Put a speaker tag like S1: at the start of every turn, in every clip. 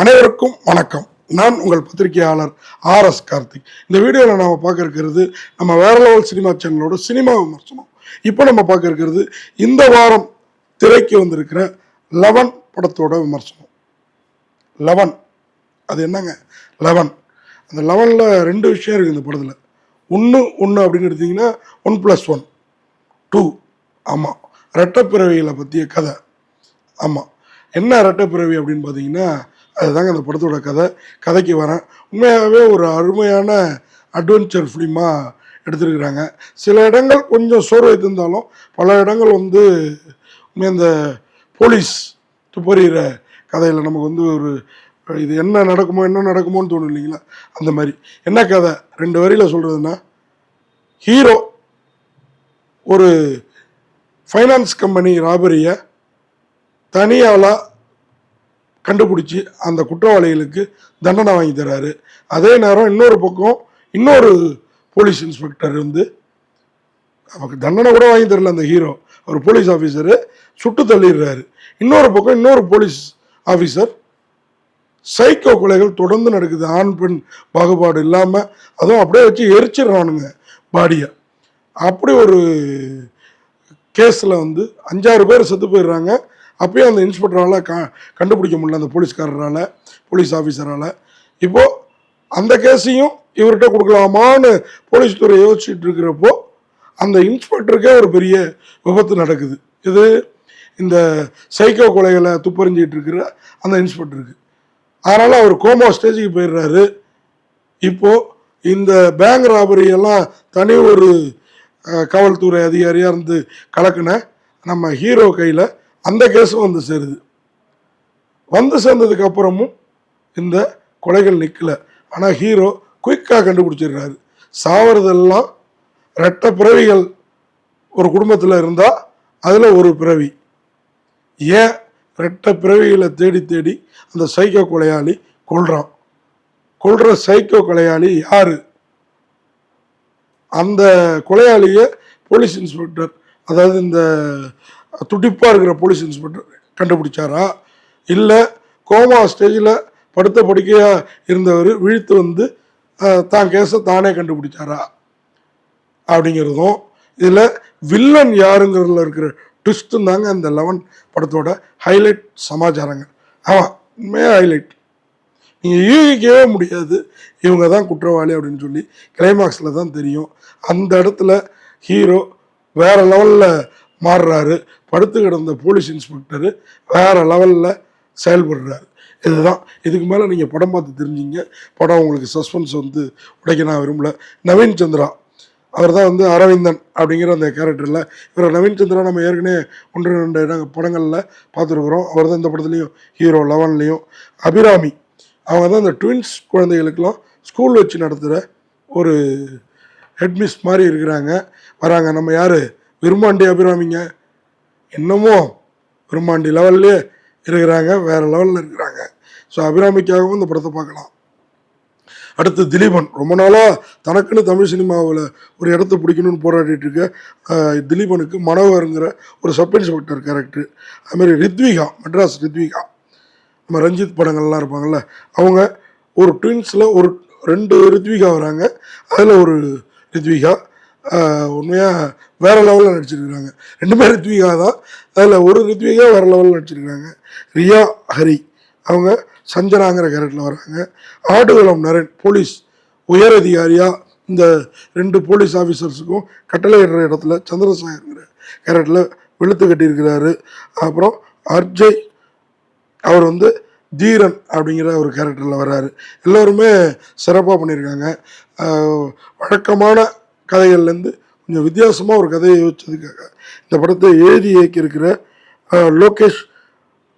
S1: அனைவருக்கும் வணக்கம். நான் உங்கள் பத்திரிகையாளர் ஆர் எஸ் கார்த்திக். இந்த வீடியோவில் நாம் பார்க்க இருக்கிறது நம்ம வேற லெவல் சினிமா சேனலோட சினிமா விமர்சனம். இப்போ நம்ம பார்க்க இருக்கிறது இந்த வாரம் திரைக்கு வந்திருக்கிற லெவன் படத்தோட விமர்சனம். லெவன். அது என்னங்க? லெவன். அந்த லெவனில் ரெண்டு விஷயம் இருக்குது இந்த படத்தில். ஒன்று ஒன்று அப்படின்னு எடுத்தீங்கன்னா ஒன் ப்ளஸ் ஒன் டூ ஆமாம் ரெட்டப்பிறவிகளை பற்றிய கதை. ஆமாம் என்ன ரெட்டப்பிறவி அப்படின்னு பார்த்தீங்கன்னா அதுதாங்க அந்த படத்தோட கதை. கதைக்கு வரேன். உண்மையாகவே ஒரு அருமையான அட்வென்ச்சர் ஃபிலிமாக எடுத்துருக்குறாங்க. சில இடங்கள் கொஞ்சம் சோர்வை தந்தாலும் பல இடங்கள் வந்து உண்மையாக இந்த போலீஸ் துப்பறிகிற கதையில் நமக்கு வந்து ஒரு இது என்ன நடக்குமோ என்ன நடக்குமோன்னு தோணும் இல்லைங்களா? அந்த மாதிரி. என்ன கதை? ரெண்டு வரியில் சொல்கிறதுன்னா ஹீரோ ஒரு ஃபைனான்ஸ் கம்பெனி ராபரியை தனியாளாக கண்டுபிடிச்சி அந்த குற்றவாளிகளுக்கு தண்டனை வாங்கி தராரு. அதே நேரம் இன்னொரு பக்கம் இன்னொரு போலீஸ் இன்ஸ்பெக்டர் வந்து அவருக்கு தண்டனை கூட வாங்கி தரல அந்த ஹீரோ. ஒரு போலீஸ் ஆஃபீஸரு சுட்டு தள்ளிடுறாரு. இன்னொரு பக்கம் இன்னொரு போலீஸ் ஆஃபீஸர் சைக்கோ கொலைகள் தொடர்ந்து நடக்குது. ஆண் பெண் பாகுபாடு இல்லாமல் அதுவும் அப்படியே வச்சு எரிச்சிடுறானுங்க பாடியை. அப்படி ஒரு கேஸில் வந்து அஞ்சாறு பேர் செத்து போயிடுறாங்க. அப்பயும் அந்த இன்ஸ்பெக்டரால் க கண்டுபிடிக்க முடியல அந்த போலீஸ்காரரால் போலீஸ் ஆஃபீஸரால் இப்போது அந்த கேஸையும் இவர்கிட்ட கொடுக்கலாமான்னு போலீஸ் துறை யோசிச்சுட்டு இருக்கிறப்போ அந்த இன்ஸ்பெக்டருக்கே ஒரு பெரிய விபத்து நடக்குது. இது இந்த சைக்கோ கொலைகளை துப்பறிஞ்சிட்டு இருக்கிற அந்த இன்ஸ்பெக்டருக்கு. அதனால் அவர் கோமா ஸ்டேஜுக்கு போயிடுறாரு. இப்போது இந்த பேங்க் ராபரி எல்லாம் தனி ஒரு காவல்துறை அதிகாரியாக இருந்து கலக்குன நம்ம ஹீரோ கையில் அந்த கேஸும் வந்து சேருது. வந்து சேர்ந்ததுக்கு அப்புறமும் இந்த கொலைகள் நிற்கல ஆனால் ஹீரோ குயிக்காக கண்டுபிடிச்சிடுறாரு. சாவறதெல்லாம் ரெட்டை பிறவிகள் ஒரு குடும்பத்தில் இருந்தால் அதில் ஒரு பிறவி. ஏன் ரெட்ட பிறவிகளை தேடி தேடி அந்த சைக்கோ கொலையாளி கொள்கிறான் கொள்கிற சைக்கோ கொலையாளி யார்? அந்த கொலையாளியை போலீஸ் இன்ஸ்பெக்டர் அதாவது இந்த துடிப்பாக இருக்கிற போலீஸ் இன்ஸ்பெக்டர் கண்டுபிடிச்சாரா? இல்லை கோமா ஸ்டேஜில் படுத்த படுக்கையாக இருந்தவர் விழித்து வந்து தான் கேஸை தானே கண்டுபிடிச்சாரா? அப்படிங்கிறதும் இதில் வில்லன் யாருங்கிறதுல இருக்கிற ட்விஸ்ட்டும் தாங்க அந்த லெவன் படத்தோட ஹைலைட் சமாச்சாரங்க. ஆமாம் உண்மையாக ஹைலைட் நீங்கள் யூகிக்கவே முடியாது. இவங்க தான் குற்றவாளி அப்படின்னு சொல்லி கிளைமாக்ஸில் தான் தெரியும். அந்த இடத்துல ஹீரோ வேறு லெவலில் மாறுறாரு. படுத்து கிடந்த போலீஸ் இன்ஸ்பெக்டர் வேறு லெவலில் செயல்படுறாரு. இதுதான். இதுக்கு மேலே நீங்கள் படம் பார்த்து தெரிஞ்சிங்க. படம் உங்களுக்கு சஸ்பென்ஸ் வந்து உடைக்க நான் விரும்பல. நவீன் சந்திரா. அவர் தான் வந்து அரவிந்தன் அப்படிங்கிற அந்த கேரக்டரில். இவர் நவீன் சந்திரா நம்ம ஏற்கனவே ஒன்று ரெண்டு நாங்கள் படங்களில் பார்த்துருக்குறோம். அவர் தான் இந்த படத்துலையும் ஹீரோ லெவன்லேயும் அபிராமி. அவங்க தான் அந்த ட்வின்ஸ் குழந்தைகளுக்கெல்லாம் ஸ்கூல் வச்சு நடத்துகிற ஒரு ஹெட்மிஸ் மாதிரி இருக்கிறாங்க. வராங்க. நம்ம யார்? விரும்பாண்டி அபிராமிங்க. என்னமோ பிரம்மாண்டி லெவல்லே இருக்கிறாங்க வேறு லெவலில் இருக்கிறாங்க. ஸோ அபிராமிக்காகவும் இந்த படத்தை பார்க்கலாம். அடுத்து திலீபன். ரொம்ப நாளாக தனக்குன்னு தமிழ் சினிமாவில் ஒரு இடத்த பிடிக்கணும்னு போராடிட்டு இருக்க திலீபனுக்கு மனோகருங்கிற ஒரு சப் இன்ஸ்பெக்டர் கேரக்டர் அதுமாதிரி ரித்விகா மெட்ராஸ் ரித்விகா. நம்ம ரஞ்சித் படங்கள்லாம் இருப்பாங்கள்ல அவங்க ஒரு ட்வின்ஸில் ஒரு ரெண்டு ரித்விகா வராங்க. அதில் ஒரு ரித்விகா உண்மையாக வேறு லெவலில் நடிச்சிருக்கிறாங்க. ரெண்டுமே ரித்விகா தான். அதில் ஒரு ரித்விகா வேறு லெவலில் நடிச்சிருக்கிறாங்க. ரியா ஹரி. அவங்க சஞ்சனாங்கிற கேரக்டரில் வராங்க. ஆடுகளம் நரன் போலீஸ் உயர் அதிகாரியாக இந்த ரெண்டு போலீஸ் ஆஃபீஸர்ஸுக்கும் கட்டளையிடுற இடத்துல சந்திரசேகர்ங்கிற கேரக்டரில் வெளுத்து கட்டியிருக்கிறாரு. அப்புறம் அர்ஜய் அவர் வந்து தீரன் அப்படிங்கிற ஒரு கேரக்டரில் வர்றாரு எல்லோருமே சிறப்பாக பண்ணியிருக்காங்க. வழக்கமான கதைகள்லேருந்து கொஞ்சம் வித்தியாசமாக ஒரு கதையை யோசிச்சதுக்காக இந்த படத்தை எழுதி இயக்கியிருக்கிற லோகேஷ்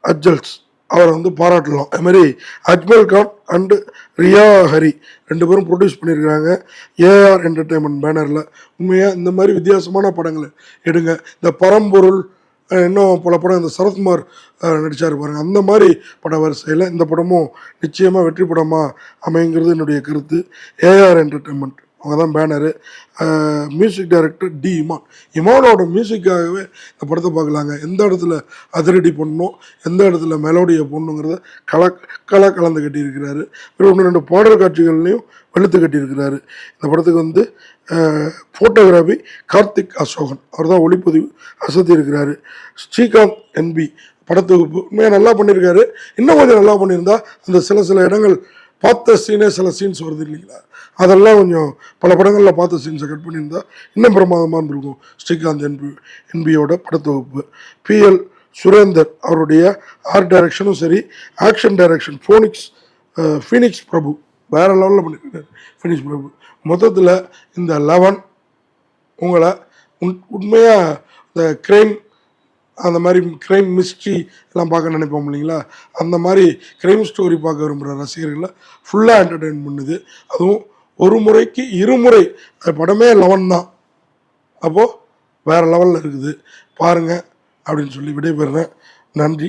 S1: அஜல்ஸ் அவரை வந்து பாராட்டலாம். அதுமாரி மாதிரி அஜ்மல் கான் அண்டு ரியா ஹரி ரெண்டு பேரும் ப்ரொடியூஸ் பண்ணியிருக்கிறாங்க. ஏஆர் என்டர்டெயின்மெண்ட் பேனரில் உண்மையாக இந்த மாதிரி வித்தியாசமான படங்களை எடுங்க. இந்த பரம்பொருள் இன்னும் பல படம் இந்த சரத்குமார் நடித்தார் பாருங்கள் அந்த மாதிரி பட வரிசையில் இந்த படமும் நிச்சயமாக வெற்றி படமாக அமைங்கிறது என்னுடைய கருத்து. ஏஆர் என்டர்டெயின்மெண்ட் அவங்க தான் banner music director D Imman. இமானோட மியூசிக்காகவே இந்த படத்தை பார்க்கலாங்க. எந்த இடத்துல அதிரடி பண்ணணும் எந்த இடத்துல மெலோடியை போடணுங்கிறத கல கல கலந்து கட்டியிருக்கிறாரு. அப்புறம் ஒன்று ரெண்டு பாடல் காட்சிகள்லையும் வெளுத்து கட்டியிருக்கிறாரு. இந்த படத்துக்கு வந்து ஃபோட்டோகிராஃபி கார்த்திக் அசோகன். அவர் தான் ஒளிப்பதிவு அசத்தி இருக்கிறாரு ஸ்ரீகாந்த் என்பி படத்தொகுப்பு. உண்மையாக நல்லா பண்ணியிருக்காரு. இன்னும் கொஞ்சம் நல்லா பண்ணியிருந்தா அந்த சில சில இடங்கள் பார்த்த சீனே சில சீன்ஸ் வருது இல்லைங்களா? அதெல்லாம் கொஞ்சம் பல படங்களில் பார்த்த சீன்ஸை கட் பண்ணியிருந்தா இன்னும் பிரமாதமாக இருந்திருக்கும். ஸ்ரீகாந்த் என்பி என்பியோட படத்தொகுப்பு பிஎல் சுரேந்தர் அவருடைய ஆர்ட் டைரக்ஷனும் சரி action direction phonics Phoenix Prabhu வேறு லெவலில் பண்ணியிருக்காரு ஃபீனிக்ஸ் பிரபு. மொத்தத்தில் இந்த லெவன் உங்களை உண் உண்மையாக இந்த க்ரைம் அந்த மாதிரி க்ரைம் மிஸ்ட்ரி எல்லாம் பார்க்க நினைப்போம் இல்லைங்களா? அந்த மாதிரி க்ரைம் ஸ்டோரி பார்க்க விரும்புகிற ரசிகர்களை ஃபுல்லாக என்டர்டெயின் பண்ணுது. அதுவும் ஒரு முறைக்கு இருமுறை அந்த படமே லெவன் தான். அப்போது வேறு லெவலில் இருக்குது. பாருங்கள் அப்படின்னு சொல்லி விடைபெறுறேன் நன்றி.